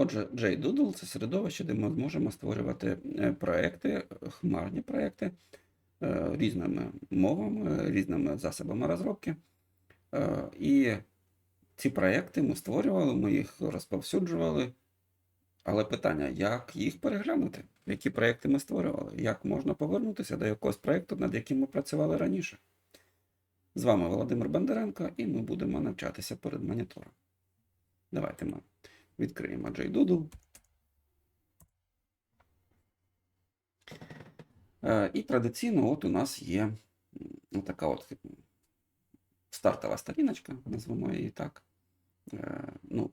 Отже, JDoodle це середовище, де ми зможемо створювати е, проекти, хмарні проекти е, різними мовами, різними засобами розробки. Е, І ці проекти ми створювали, ми їх розповсюджували. Але питання, як їх переглянути? Які проекти ми створювали? Як можна повернутися до якогось проекту, над яким ми працювали раніше? З вами Володимир Бондаренко, і ми будемо навчатися перед монітором. Давайте ми відкриємо JDoodle. Е, І традиційно от у нас є така от стартова сторіночка, назвемо її так. Е, Ну,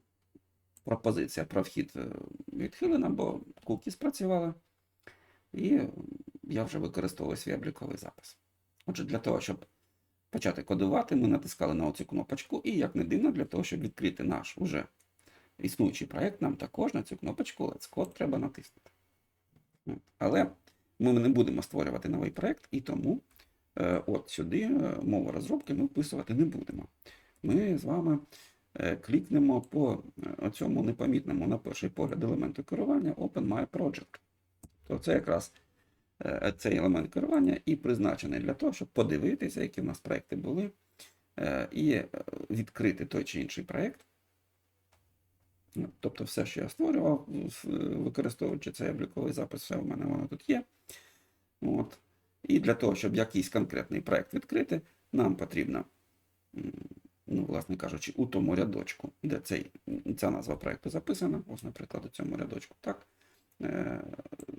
пропозиція про вхід е, відхилена, бо куки спрацювали. І я вже використовую свій обліковий запис. Отже, для того, щоб почати кодувати, ми натискали на оцю кнопочку, і, як не дивно, для того, щоб відкрити наш уже існуючий проєкт, нам також на цю кнопочку Let's Code треба натиснути. Але ми не будемо створювати новий проєкт, і тому е, от сюди е, мову розробки ми вписувати не будемо. Ми з вами е, клікнемо по цьому непомітному на перший погляд елементу керування Open My Project. То це якраз цей елемент керування і призначений для того, щоб подивитися, які в нас проекти були, і відкрити той чи інший проєкт. Ну, Тобто все, що я створював, використовуючи цей обліковий запис, все у мене воно тут є. От. І для того, щоб якийсь конкретний проект відкрити, нам потрібно, ну, власне кажучи, у тому рядочку, де цей, ця назва проекту записана, ось, наприклад, у цьому рядочку, так, е,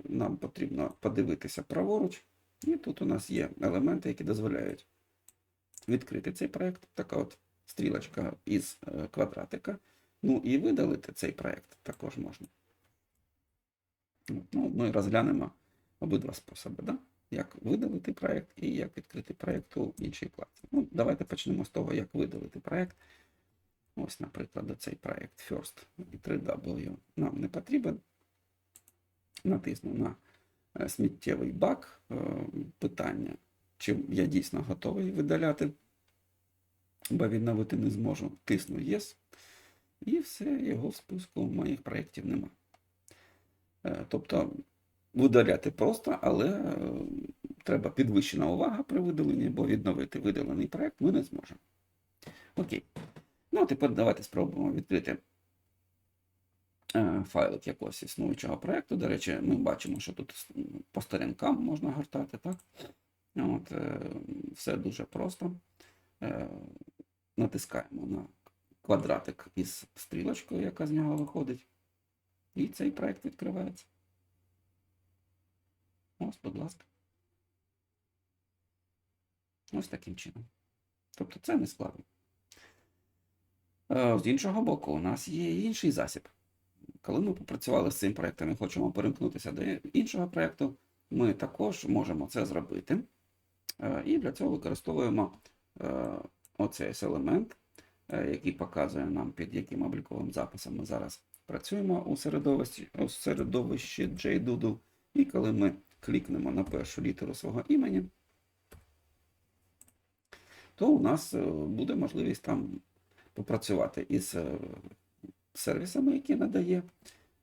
нам потрібно подивитися праворуч, і тут у нас є елементи, які дозволяють відкрити цей проект. Така от стрілочка із е, квадратика. Ну і видалити цей проект також можна. Ну, ми розглянемо обидва способи, да? як видалити проект і як відкрити проект у іншій вкладці. Ну, давайте почнемо з того, як видалити проект. Ось, наприклад, цей проект First і 3W нам не потрібен. Натисну на е, сміттєвий бак е, питання, чи я дійсно готовий видаляти, бо відновити не зможу. Тисну Yes. І все, його в списку моїх проєктів нема. Е, Тобто видаляти просто, але е, треба підвищена увага при видаленні, бо відновити видалений проєкт ми не зможемо. Окей. Ну, тепер давайте спробуємо відкрити е, файлик якогось існуючого проєкту. До речі, ми бачимо, що тут по сторінкам можна гортати, так? От, все дуже просто. Натискаємо на квадратик із стрілочкою, яка з нього виходить. І цей проект відкривається. Ось, будь ласка. Ось таким чином. Тобто це не складно. Е, З іншого боку, у нас є інший засіб. Коли ми попрацювали з цим проєктом і хочемо перемкнутися до іншого проєкту, ми також можемо це зробити. Е, І для цього використовуємо е, оцей елемент, який показує нам, під яким обліковим записом ми зараз працюємо у середовищі, у середовищі JDoodle. І коли ми клікнемо на першу літеру свого імені, то у нас е, буде можливість там попрацювати із е, сервісами, які надає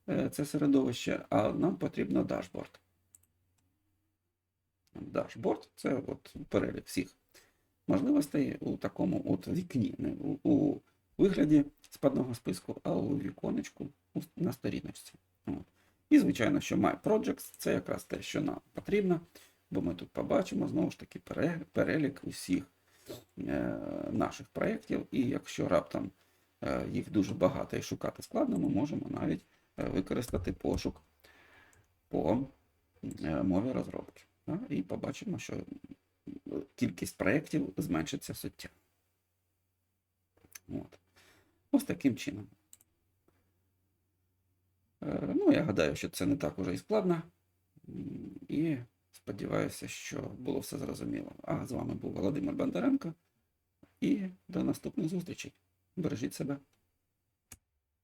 е, це середовище, а нам потрібно дашборд. Дашборд це от перелік всіх можливостей у такому от вікні, не у, вигляді складного списку, а у віконечку на сторіночці. От. І, звичайно, що My Projects це якраз те, що нам потрібно, бо ми тут побачимо знову ж таки перелік усіх е, наших проєктів, і якщо раптом е, їх дуже багато і шукати складно, ми можемо навіть е, використати пошук по е, мові розробки. І побачимо, що кількість проєктів зменшиться суттєво. От. Ось таким чином. Е, Ну, я гадаю, що це не так уже і складно. І сподіваюся, що було все зрозуміло. А з вами був Володимир Бондаренко. І до наступних зустрічей. Бережіть себе.